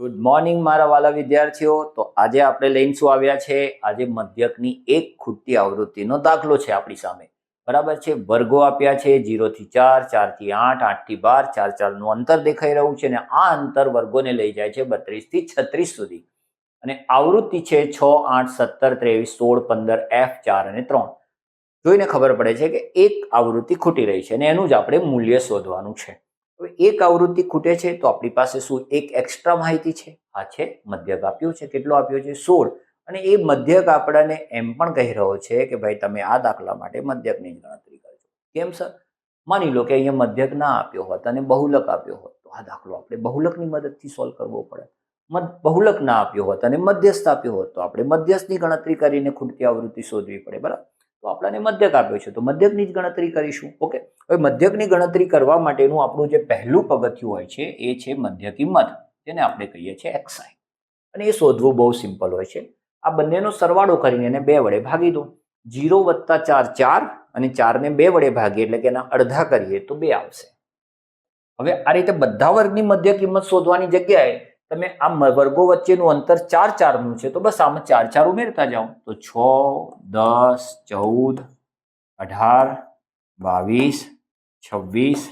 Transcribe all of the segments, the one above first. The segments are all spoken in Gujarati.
ગુડ મોર્નિંગ મારા વાલા વિદ્યાર્થીઓ. તો આજે આપણે લઈને શું આવ્યા છે? આજે મધ્યકની એક ખૂટતી આવૃત્તિનો દાખલો છે આપણી સામે. બરાબર છે? વર્ગો આપ્યા છે. જીરોથી ચાર ચારથી આઠ આઠથી બાર, ચાર ચારનું અંતર દેખાઈ રહ્યું છે અને આ અંતર વર્ગોને લઈ જાય છે બત્રીસથી છત્રીસ સુધી. અને આવૃત્તિ છે છ, આઠ, સત્તર, ત્રેવીસ, સોળ, પંદર, એફ, ચાર અને ત્રણ. જોઈને ખબર પડે છે કે એક આવૃત્તિ ખૂટી રહી છે અને એનું જ આપણે મૂલ્ય શોધવાનું છે. હવે એક આવૃત્તિ ખૂટે છે તો આપણી પાસે શું એક એક્સ્ટ્રા માહિતી છે? આ છે મધ્યક આપ્યો છે. કેટલો આપ્યો છે? સોળ. અને એ મધ્યક આપણાને એમ પણ કહી રહ્યો છે કે ભાઈ તમે આ દાખલા માટે મધ્યકની જ ગણતરી કરજો. કેમ સર? માની લો કે અહીંયા મધ્યક ના આપ્યો હોત અને બહુલક આપ્યો હોત, તો આ દાખલો આપણે બહુલકની મદદથી સોલ્વ કરવો પડે. બહુલક ના આપ્યો હોત અને મધ્યસ્થ આપ્યો હોત, તો આપણે મધ્યસ્થની ગણતરી કરીને ખૂટતી આવૃત્તિ શોધવી પડે, બરાબર? તો આપણને મધ્યક આપ્યો છે. તો મધ્યકની જ ગણતરી કરીશું. ઓકે? હવે મધ્યકની ગણતરી કરવા માટેનું આપણું જે પહેલું પગથિયું હોય છે, એ છે મધ્ય કિંમત જેને આપણે કહીએ છીએ એક્સાઈ અને એ શોધવું બહુ સિમ્પલ હોય છે. આ બંનેનો સરવાળો કરીને એને બે વડે ભાગી દો. જીરો વત્તા ચાર ચાર અને ચારને બે વડે ભાગીએ એટલે કે એના અડધા કરીએ તો બે આવશે. હવે આ રીતે બધા વર્ગની મધ્ય કિંમત શોધવાની જગ્યાએ તમે આ વર્ગો વચ્ચેનું અંતર ચાર ચારનું છે, તો બસ આમાં ચાર ચાર ઉમેરતા જાઓ. તો છ, દસ, ચૌદ, અઢાર, બાવીસ, છવ્વીસ,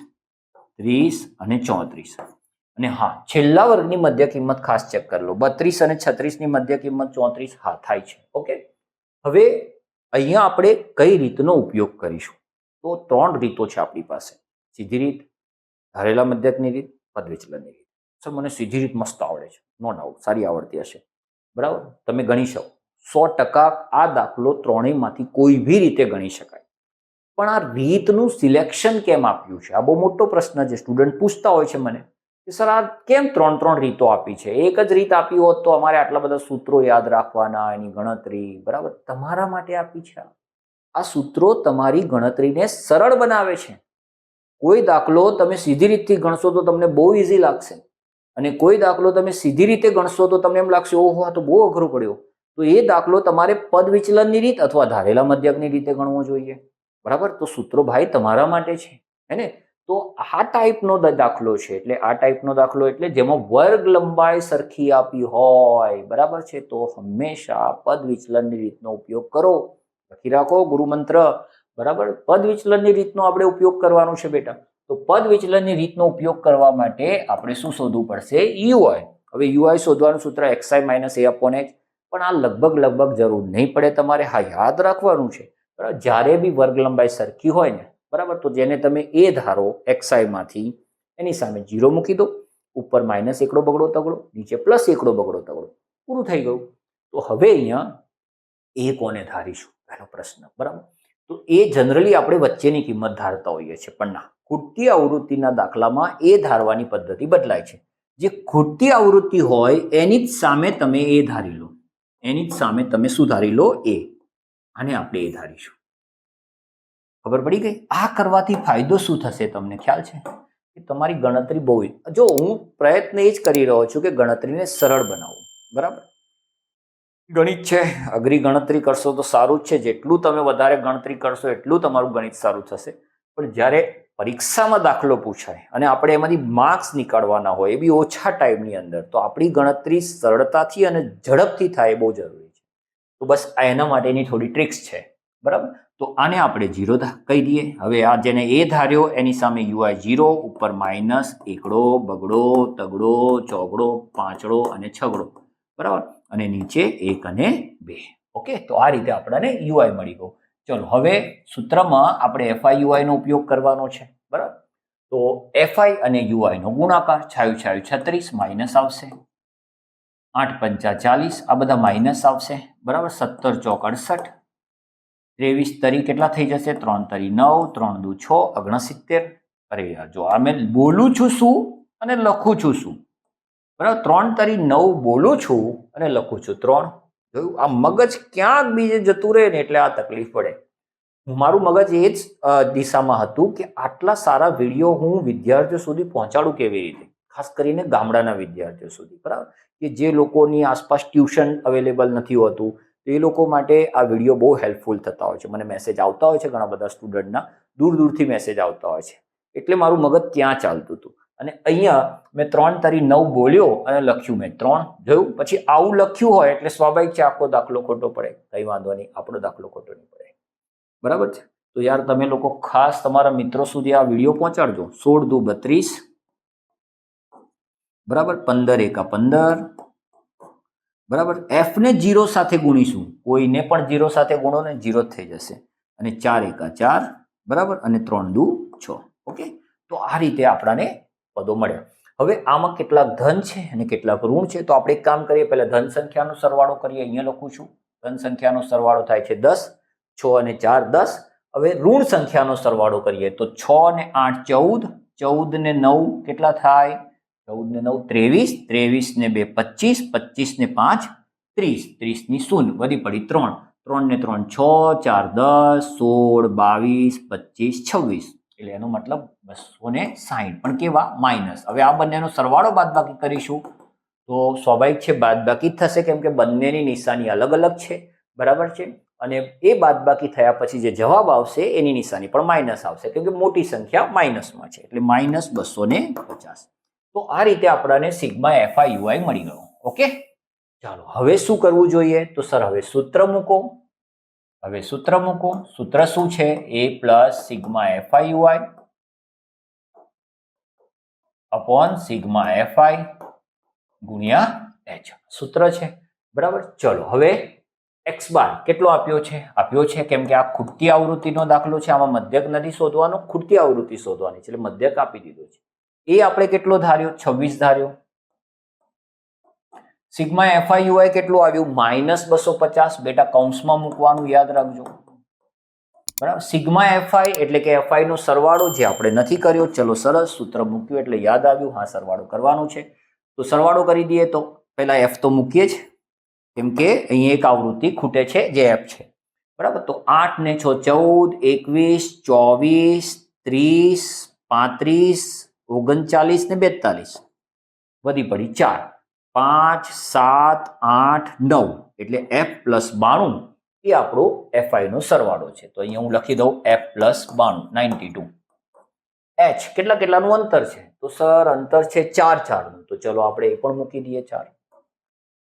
ત્રીસ અને ચોત્રીસ. અને હા, છેલ્લા વર્ગની મધ્ય કિંમત ખાસ ચેક કરી લો. બત્રીસ અને છત્રીસની મધ્ય કિંમત ચોત્રીસ હા, થાય છે. ઓકે? હવે અહીંયા આપણે કઈ રીતનો ઉપયોગ કરીશું? તો ત્રણ રીતો છે આપણી પાસે. સીધી રીત, ધારેલા મધ્યકની રીત, પદવિચલનની રીત. સર, મને સીધી રીત મસ્ત આવડે છે. નો ડાઉટ સારી આવડતી હશે. બરાબર? તમે ગણી શકો. સો ટકા આ દાખલો ત્રણેયમાંથી કોઈ બી રીતે ગણી શકાય. પણ આ રીતનું સિલેક્શન કેમ આપ્યું છે? આ બહુ મોટો પ્રશ્ન છે. સ્ટુડન્ટ પૂછતા હોય છે મને કે, સર, આ કેમ ત્રણ ત્રણ રીતો આપી છે? એક જ રીત આપી હોત તો અમારે આટલા બધા સૂત્રો યાદ રાખવાના, એની ગણતરી. બરાબર? તમારા માટે આપી છે આ. આ સૂત્રો તમારી ગણતરીને સરળ બનાવે છે. કોઈ દાખલો તમે સીધી રીતથી ગણશો તો તમને બહુ ઇઝી લાગશે. અને કોઈ દાખલો તમે સીધી રીતે ગણશો તો તમને એમ લાગશે, ઓહો તો બહુ અઘરો પડ્યો. તો એ દાખલો તમારે પદ વિચલનની રીત અથવા ધારેલા મધ્યકની રીતે ગણવો જોઈએ. બરાબર? તો સૂત્રો ભાઈ તમારા માટે છે, હે ને? તો આ ટાઈપનો દાખલો છે, એટલે આ ટાઈપનો દાખલો એટલે જેમાં વર્ગ લંબાઈ સરખી આપી હોય, બરાબર છે? તો હંમેશા પદ વિચલનની રીતનો ઉપયોગ કરો. લખી રાખો ગુરુમંત્ર, બરાબર? પદ વિચલનની રીતનો આપણે ઉપયોગ કરવાનો છે બેટા. તો પદ વિચલનની રીતનો ઉપયોગ કરવા માટે આપણે શું શોધવું પડશે? યુઆઈ હવે યુઆઈ શોધવાનું સૂત્ર x i minus a upon h પણ આ લગભગ લગભગ જરૂર નહીં પડે તમારે. હા, યાદ રાખવાનું છે. બરાબર? જ્યારે બી વર્ગ લંબાઈ સરખી હોય ને, બરાબર? તો જેને તમે એ ધારો એક્સઆઈમાંથી એની સામે જીરો મૂકી દો. ઉપર માઇનસ એકડો બગડો, તગડો. નીચે પ્લસ એકડો બગડો, તગડો. પૂરું થઈ ગયું. તો હવે અહીંયા એ કોને ધારીશું? પહેલો પ્રશ્ન. બરાબર? તો એ જનરલી આપણે વચ્ચેની કિંમત ધારતા હોઈએ છીએ, પણ ના. ખૂટતી આવૃત્તિના દાખલામાં એ ધારવાની પદ્ધતિ બદલાય છે. જે ખૂટતી આવૃત્તિ હોય એની જ સામે તમે એ ધારી લો. એની જ સામે તમે શું ધારી લો એ. અને આપણે એ ધારીશું. ખબર પડી ગઈ? આ કરવાથી ફાયદો શું થશે તમને ખ્યાલ છે? કે તમારી ગણતરી બહુ જો હું પ્રયત્ન એ જ કરી રહ્યો છું કે ગણતરીને સરળ બનાવું. બરાબર? ગણિત છે. અઘરી ગણતરી કરશો તો સારું જ છે. જેટલું તમે વધારે ગણતરી કરશો એટલું તમારું ગણિત સારું થશે. પણ જ્યારે પરીક્ષામાં દાખલો પૂછાય અને આપણે એમાંથી માર્ક્સ નીકાળવાના હોય એ બી ઓછા ટાઈમની અંદર, તો આપણી ગણતરી સરળતાથી અને ઝડપથી થાય એ બહુ જરૂરી છે. તો બસ આ એના માટેની થોડી ટ્રિક્સ છે, બરાબર? તો આને આપણે જીરો કહી દઈએ. હવે આ જેને એ ધાર્યો, એની સામે યુઆઈ જીરો ઉપર માઇનસ એકડો, બગડો, તગડો, ચોગડો, પાંચડો અને છગડો, બરાબર? અને નીચે એક અને બે. ઓકે તો આ રીતે આપણને યુઆઈ મળી ગયું. ચલો, હવે સૂત્રમાં આપણે એફઆઈ યુઆઈનો ઉપયોગ કરવાનો છે, બરાબર? તો એફઆઈ અને યુઆઈનો ગુણાકાર છાયું છાયું છત્રીસ, માઇનસ આવશે. આઠ પંચા ચાલીસ, આ બધા માઇનસ આવશે, બરાબર? સત્તર ચોક અડસઠ. ત્રેવીસ તરી કેટલા થઈ જશે? ત્રણ તરી નવ, ત્રણ દુ છ, ઓગણસિત્તેર. અરે યાર, જો આ મેં બોલું છું શું અને લખું છું શું? બરાબર? ત્રણ તરી નવ બોલું છું અને લખું છું ત્રણ. જોયું આ મગજ ક્યાંક બીજે જતું રહે ને એટલે આ તકલીફ પડે. મારું મગજ એ જ દિશામાં હતું કે આટલા સારા વીડિયો હું વિદ્યાર્થીઓ સુધી પહોંચાડું કેવી રીતે? ખાસ કરીને ગામડાના વિદ્યાર્થીઓ સુધી, બરાબર? કે જે લોકોની આસપાસ ટ્યુશન અવેલેબલ નથી હોતું, તો એ લોકો માટે આ વીડિયો બહુ હેલ્પફુલ થતા હોય છે. મને મેસેજ આવતા હોય છે ઘણા બધા સ્ટુડન્ટના દૂર દૂરથી મેસેજ આવતા હોય છે. એટલે મારું મગજ ત્યાં ચાલતું હતું. અને અહીંયા મેં ત્રણ તારી નવ બોલ્યો અને લખ્યું મેં. ત્રણ જોયું? પછી આવું લખ્યું હોય એટલે સ્વાભાવિક છે આખો દાખલો ખોટો પડે. કંઈ વાંધો નહીં, આપણો દાખલો ખોટો નહીં પડે. બરાબર છે? તો યાર તમે લોકો ખાસ તમારા મિત્રો સુધી આ વીડિયો પહોંચાડજો. સોળ દુ બત્રીસ. બરાબર? પંદર એકા પંદર. બરાબર? એફને જીરો સાથે ગુણીશું. કોઈને પણ જીરો સાથે ગુણો ને જીરો થઈ જશે. અને ચાર એકા ચાર. બરાબર? અને ત્રણ દુ છ. ઓકે? તો આ રીતે આપણાને પદો મળ્યા હવે આમાં કેટલાક ધન છે અને કેટલાક ઋણ છે, તો આપણે એક કામ કરીએ. પહેલા ધન સંખ્યાનો સરવાળો કરીએ. અહીંયા લખું છું. ધન સંખ્યાનો સરવાળો થાય છે દસ, છ અને ચાર દસ. હવે ઋણ સંખ્યાનો સરવાળો કરીએ તો છ ને આઠ ચૌદ ચૌદ ને નવ કેટલા થાય? ચૌદ ને નવ ત્રેવીસ ત્રેવીસ ને બે પચીસ પચીસ ને પાંચ, ત્રીસ. ત્રીસની શૂન્ય, વધી પડી ત્રણ. ત્રણ ને ત્રણ છ, ચાર દસ, સોળ, બાવીસ, પચીસ, છવ્વીસ. એટલે એનો મતલબ બસો ને સાહીઠ પણ કેવા? માઇનસ હવે આ બંનેનો સરવાળો બાદબાકી કરીશું. તો સ્વાભાવિક છે, બાદબાકી થશે કેમ કે બંનેની નિશાની અલગ અલગ છે. બરાબર છે? અને એ બાદબાકી થયા પછી જે જવાબ આવશે, એની નિશાની પણ માઇનસ આવશે. કેમ કે મોટી સંખ્યા માઇનસમાં છે. એટલે માઇનસ બસો ને પચાસ. તો આ રીતે આપણને સિગ્મા એફઆઈ યુઆઈ મળી ગયો. ઓકે? ચાલો, હવે શું કરવું જોઈએ? તો સર, હવે સૂત્ર મૂકો. હવે સૂત્ર મૂકો. સૂત્ર શું છે? A plus sigma f i u i upon sigma f i ગુણ્યા એચ સૂત્ર છે. બરાબર? ચલો, હવે એક્સ બાર કેટલો આપ્યો છે? આપ્યો છે કેમ કે આ ખૂટતી આવૃત્તિનો દાખલો છે. આમાં મધ્યક નથી શોધવાનો, ખૂટતી આવૃત્તિ શોધવાની છે. એટલે મધ્યક આપી દીધો છે. એ આપણે કેટલો ધાર્યો? છવ્વીસ ધાર્યો. સિગ્મા એફઆઈ યુઆઈ કેટલું આવ્યું? માઇનસ બસો પચાસ. બેટા, કૌંસમાં મૂકવાનું યાદ રાખજો. બરાબર? સિગ્મા એફઆઈ એટલે કે એફઆઈ નો સરવાળો જે આપણે નથી કર્યો, ચલો સરસ સૂત્ર મૂક્યું એટલે યાદ આવ્યું. હા, સરવાળો કરવાનો છે. તો સરવાળો કરી દઈએ તો પહેલા એફ તો મૂકીએ જ. કેમ કે અહીં એક આવૃત્તિ ખૂટે છે, જે એફ છે. બરાબર? તો આઠ ને છ, ચૌદ, એકવીસ, ચોવીસ, ત્રીસ, પાંત્રીસ, ઓગણચાલીસ ને બેતાલીસ. વધી પડી ચાર. પાંચ, સાત, આઠ, નવ એટલે એફ પ્લસ બાણું એ આપણો એફઆઈનો સરવાળો છે. તો અહીંયા હું લખી દઉં એફ પ્લસ બાણું નાઇન્ટી ટુ એચ કેટલા કેટલાનું અંતર છે? તો સર અંતર છે ચાર ચારનું. તો ચલો આપણે એ પણ મૂકી દઈએ ચાર.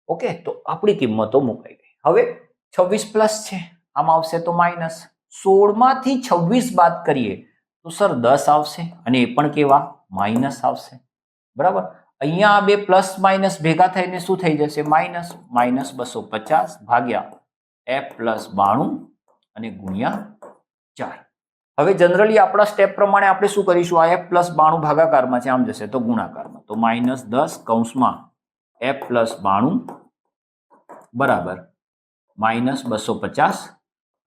ઓકે, તો આપણી કિંમતો મુકાઈ ગઈ. હવે છવ્વીસ પ્લસ છે. આમાં આવશે તો માઇનસ સોળમાંથી છવ્વીસ બાદ કરીએ તો સર દસ આવશે અને એ પણ કેવા? માઇનસ આવશે. બરાબર? અહીંયા આ બે પ્લસ માઇનસ ભેગા થઈને શું થઈ જશે? માઇનસ માઇનસ બસો પચાસ ભાગ્યા એફ પ્લસ બાણું અને ગુણ્યા ચાર. હવે જનરલી આપણા સ્ટેપ પ્રમાણે આપણે શું કરીશું? આ એફ પ્લસ બાણું ભાગાકારમાં છે, આમ જશે તો ગુણાકારમાં. તો માઇનસ દસ કૌંસમાં એફ પ્લસ બાણું બરાબર માઇનસ બસો પચાસ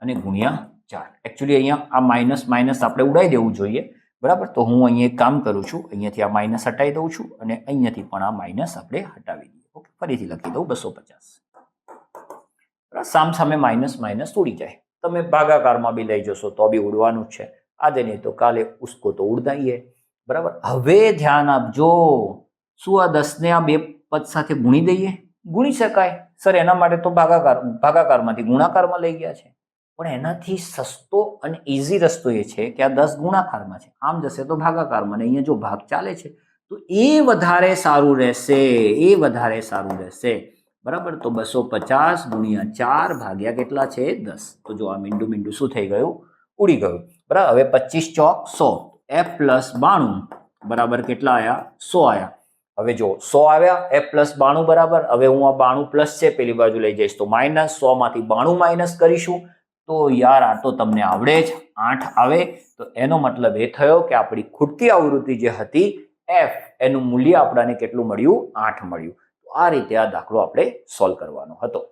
અને ગુણ્યા ચાર. એકચ્યુઅલી અહીંયા આ માઇનસ માઇનસ આપણે ઉડાઈ દેવું જોઈએ. બરાબર? તો હું અહીંયા એક કામ કરું છું. અહીંયાથી આ માઇનસ હટાવી દઉં છું અને અહીંયાથી પણ આ માઇનસ આપણે હટાવી દઈએ. ઓકે, ફરીથી લખી દઉં બસો પચાસ. સામ સામે માઇનસ માઇનસ ઉડી જાય. તમે ભાગાકારમાં બી લઈ જશો તો બી ઉડવાનું જ છે. આજે નહીં તો કાલે ઉસકો તો ઉડદાઈએ બરાબર? હવે ધ્યાન આપજો. શું આ દસને આ બે પદ સાથે ગુણી દઈએ? ગુણી શકાય. સર, એના માટે તો ભાગાકાર, ભાગાકારમાંથી ગુણાકારમાં લઈ ગયા છે. પણ એનાથી સસ્તો અને ઇઝી રસ્તો એ છે કે આ દસ ગુણાકારમાં છે. આમ જશે તો ભાગાકારમાં અને અહીંયા જો ભાગ ચાલે છે, તો એ વધારે સારું રહેશે, એ વધારે સારું રહેશે. બરાબર? તો બસો પચાસ ગુણ્યા ચાર ભાગ્યા કેટલા છે? દસ. તો જો આ મીંડું મીંડું શું થઈ ગયું? ઉડી ગયું. બરાબર? હવે પચીસ ચોક સો. એફ પ્લસ બાણું. બરાબર? કેટલા આવ્યા સો આવ્યા હવે જો સો આવ્યા એફ પ્લસ બાણું બરાબર. હવે હું આ બાણું પ્લસ છે, પેલી બાજુ લઈ જઈશ. તો માઇનસ સો માંથી બાણું માઇનસ કરીશું. તો યાર આ તો તમને આવડે જ. આઠ આવે તો એનો મતલબ એ થયો કે આપણી ખૂટતી આવૃત્તિ જે હતી એફ એનું મૂલ્ય આપણાને કેટલું મળ્યું? આઠ મળ્યું. તો આ રીતે આ દાખલો આપણે સોલ્વ કરવાનો હતો.